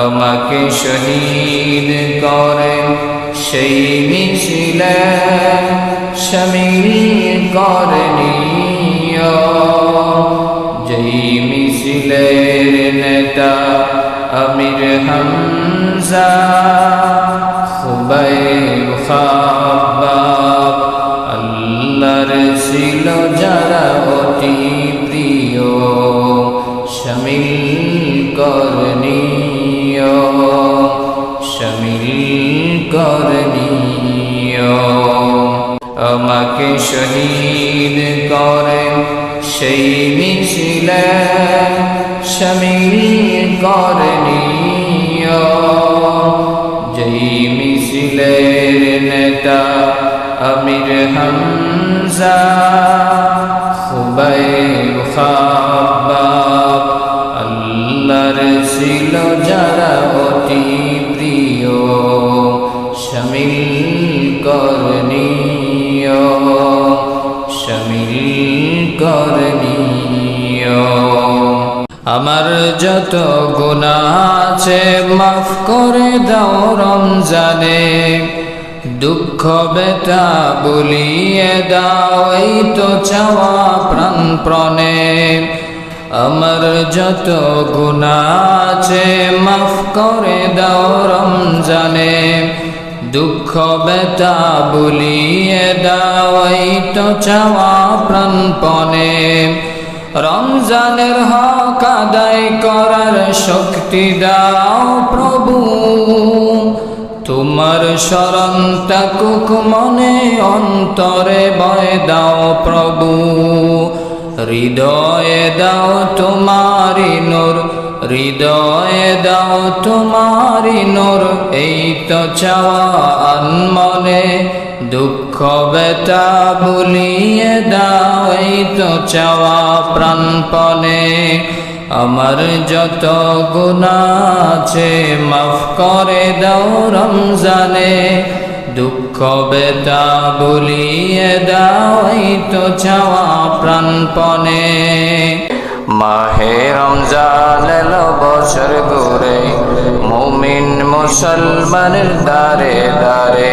আমাকে শহীদ করে, সেই মিছিলে শামিল করে নিও। যেই মিছিলের নেতা আমির হামজা খুবাইব খাব্বাব আমাকে শহীদ করে, সেই মিছিলে শামিল করণীয় যেই মিছিলের নেতা আমির হামজা খুবাইব খাব্বাব, আল্লাহর ছিল যারা অতি প্রিয় করণীয় আমার যত গুণা আছে মাফ করে দাও রমজানে। দুঃখ বেতা বলিয়ে দাও, এই তো চাওয়া প্রাণপ্রণে। আমার যত গুণা আছে মাফ করে দাও রমজানে। দুঃখ বেতা বলিয়ে দাও, এই তো চাওয়া প্রাণপণে রমজানের হক আদায় করার শক্তি দাও প্রভু। তোমার শরণ তাকুক মনে, অন্তরে বয় দাও প্রভু। হৃদয়ে দাও তোমারি নূর, হৃদয়ে দাও তোমারি নূর, এই তো চাওয়া আনমনে, দুঃখ বেতা বলিয়ে দাও তো চাওয়া প্রাণপণে, আমার যত গুণা আছে মাফ করে দাও রমজানে। দুঃখ বেতা বলিয়ে দাও তো চাওয়া প্রাণপণে। মাহে রমজান বছর ঘুরে মুমিন মুসলমানের দারে দারে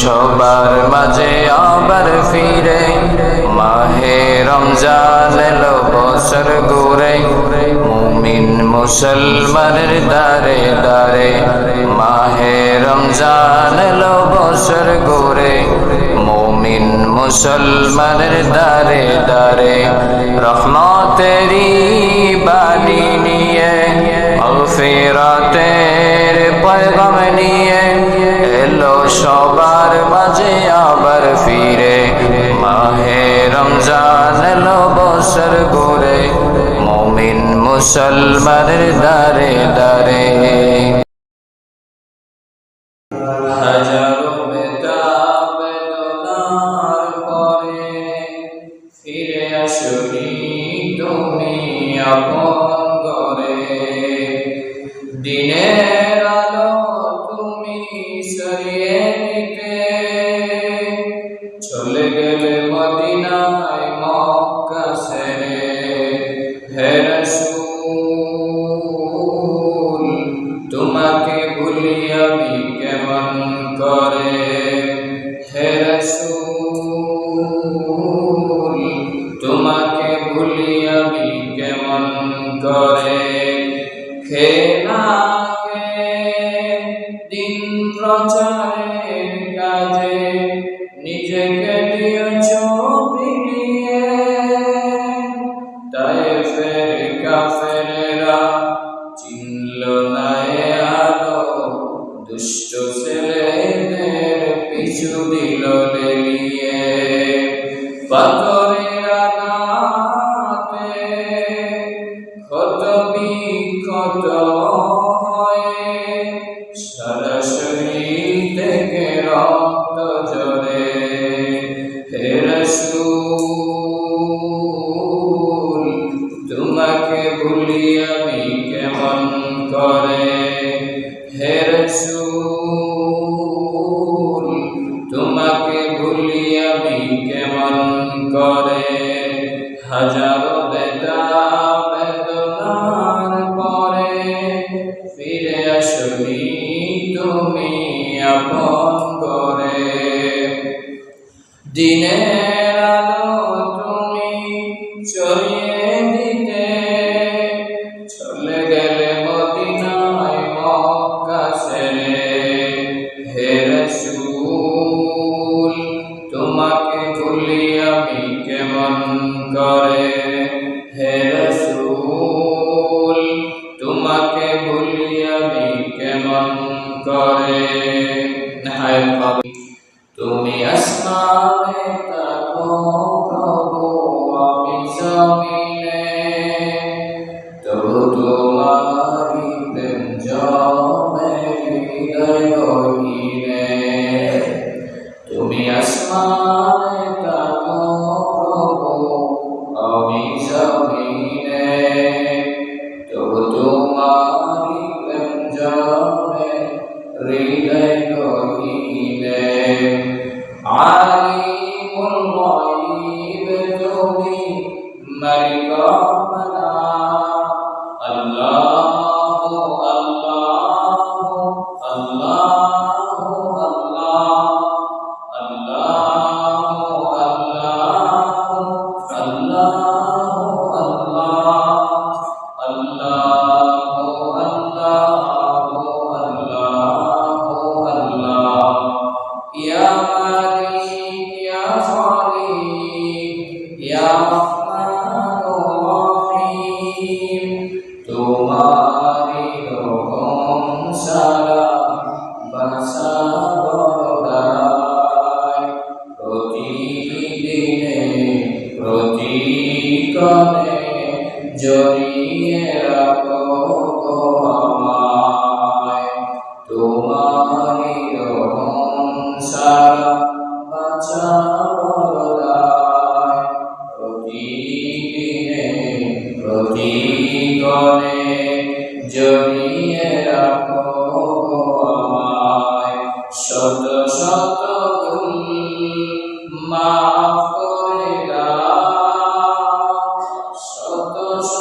সবার মাঝে আবার ফিরে। মাহে রমজান এলো বছর ঘুরে, মুমিন মুসলমানের দারে দারে মাহে রমজান এলো বছর ঘুরে, মুমিন মুসলমানের দারে দারে রহমতেরি বাণী নিয়ে, মগফিরাতের পয়গাম নিয়ে সবার মাঝে আবার ফিরে। মাহে রমজান এলো বছর ঘুরে, মুমিন মুসলমানের দারে দারে তুমি আপন দিনের করে হে তোমাকে ভুলি কেমন করে? খেলাকে দিন প্রচারের কাজে নিজেকে তোমাকে ভুলি আমি কেমন করে? হে তোমাকে ভুলি আমি কেমন করে? হাজার বেদা বেদনার পরে তুমি করে। দিনের É, né? Era Amém. জীবনে জড়িয়ে রাখো আমায়। তোমারই রহম সারা বাঁচাবলায়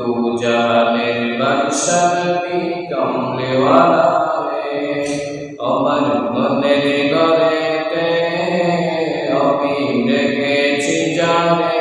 तुझा निर्मल शक्ति कमले वाला रे अमर मने गरे ते अभी देखे जाने